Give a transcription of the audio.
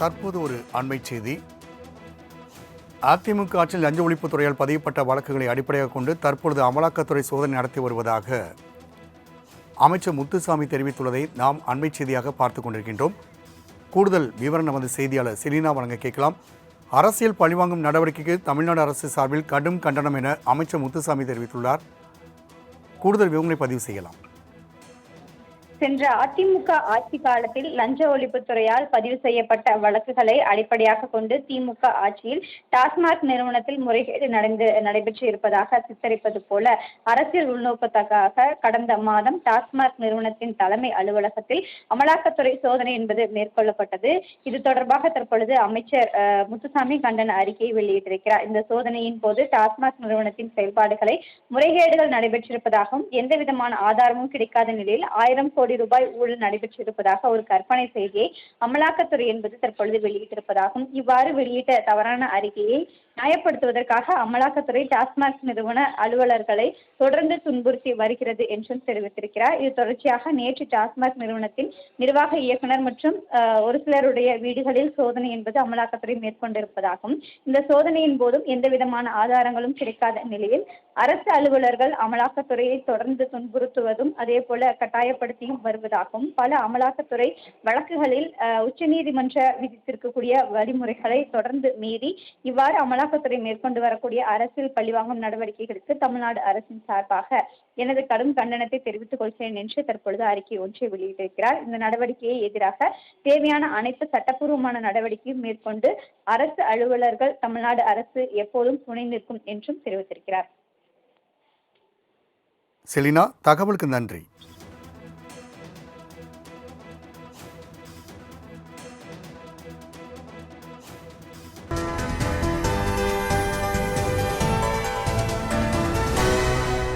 தற்போது ஒரு அண்மை செய்தி. அதிமுக ஆட்சியில் லஞ்ச ஒழிப்புத்துறையால் பதியப்பட்ட வழக்குகளை அடிப்படையாக கொண்டு தற்பொழுது அமலாக்கத்துறை சோதனை நடத்தி வருவதாக அமைச்சர் முத்துசாமி தெரிவித்துள்ளதை நாம் அண்மை செய்தியாக பார்த்து கொண்டிருக்கின்றோம். கூடுதல் விவரம் நமது செய்தியாளர் செலினா வழங்க கேட்கலாம். அரசியல் பழிவாங்கும் நடவடிக்கைக்கு தமிழ்நாடு அரசு சார்பில் கடும் கண்டனம் என அமைச்சர் முத்துசாமி தெரிவித்துள்ளார். கூடுதல் விவரங்களை பதிவு செய்யலாம். சென்ற அதிமுக ஆட்சி காலத்தில் லஞ்ச ஒழிப்புத்துறையால் பதிவு செய்யப்பட்ட வழக்குகளை அடிப்படையாக கொண்டு திமுக ஆட்சியில் டாஸ்மாக் நிறுவனத்தில் முறைகேடு நடந்து நடைபெற்று இருப்பதாக சித்தரிப்பது போல அரசியல் உள்நோக்கத்தக்காக கடந்த மாதம் டாஸ்மாக் நிறுவனத்தின் தலைமை அலுவலகத்தில் அமலாக்கத்துறை சோதனை என்பது மேற்கொள்ளப்பட்டது. இது தொடர்பாக தற்பொழுது அமைச்சர் முத்துசாமி கண்டன அறிக்கையை வெளியிட்டிருக்கிறார். இந்த சோதனையின் போது டாஸ்மாக் நிறுவனத்தின் செயல்பாடுகளை முறைகேடுகள் நடைபெற்றிருப்பதாகவும் எந்த விதமான ஆதாரமும் கிடைக்காத நிலையில் ஆயிரம் கோடி கோடி ரூபாய் ஊழல் நடைபெற்றிருப்பதாக ஒரு கற்பனை செய்தியை அமலாக்கத்துறை என்பது தற்பொழுது வெளியிட்டிருப்பதாகவும் இவ்வாறு வெளியிட்ட தவறான அறிக்கையை நியாயப்படுத்துவதற்காக அமலாக்கத்துறை டாஸ்மாக் நிறுவன அலுவலர்களை தொடர்ந்து துன்புறுத்தி வருகிறது என்றும் தெரிவித்திருக்கிறார். இது தொடர்ச்சியாக நேற்று டாஸ்மாக் நிறுவனத்தின் நிர்வாக இயக்குனர் மற்றும் ஒரு சிலருடைய வீடுகளில் சோதனை என்பது அமலாக்கத்துறை மேற்கொண்டிருப்பதாகவும் இந்த சோதனையின் போதும் எந்த விதமான ஆதாரங்களும் கிடைக்காத நிலையில் அரசு அலுவலர்கள் அமலாக்கத்துறையை தொடர்ந்து துன்புறுத்துவதும் அதே போல கட்டாயப்படுத்தியும் வருவதாகவும் பல அமலாக்கத்துறை வழக்குகளில் உச்சநீதிமன்ற விதித்திருக்கக்கூடிய வழிமுறைகளை தொடர்ந்து மீறி இவ்வாறு அமலாக்கத்துறை மேற்கொண்டு வரக்கூடிய அரசியல் பழிவாங்கும் நடவடிக்கைகளுக்கு தமிழ்நாடு அரசின் சார்பாக எனது கடும் கண்டனத்தை தெரிவித்துக் கொள்கிறேன் என்று தற்பொழுது அறிக்கை ஒன்றை வெளியிட்டிருக்கிறார். இந்த நடவடிக்கையை எதிராக தேவையான அனைத்து சட்டப்பூர்வமான நடவடிக்கையும் மேற்கொண்டு அரசு அலுவலர்கள் தமிழ்நாடு அரசு எப்போதும் துணை நிற்கும் என்றும் தெரிவித்திருக்கிறார். செலினா தகவலுக்கு நன்றி.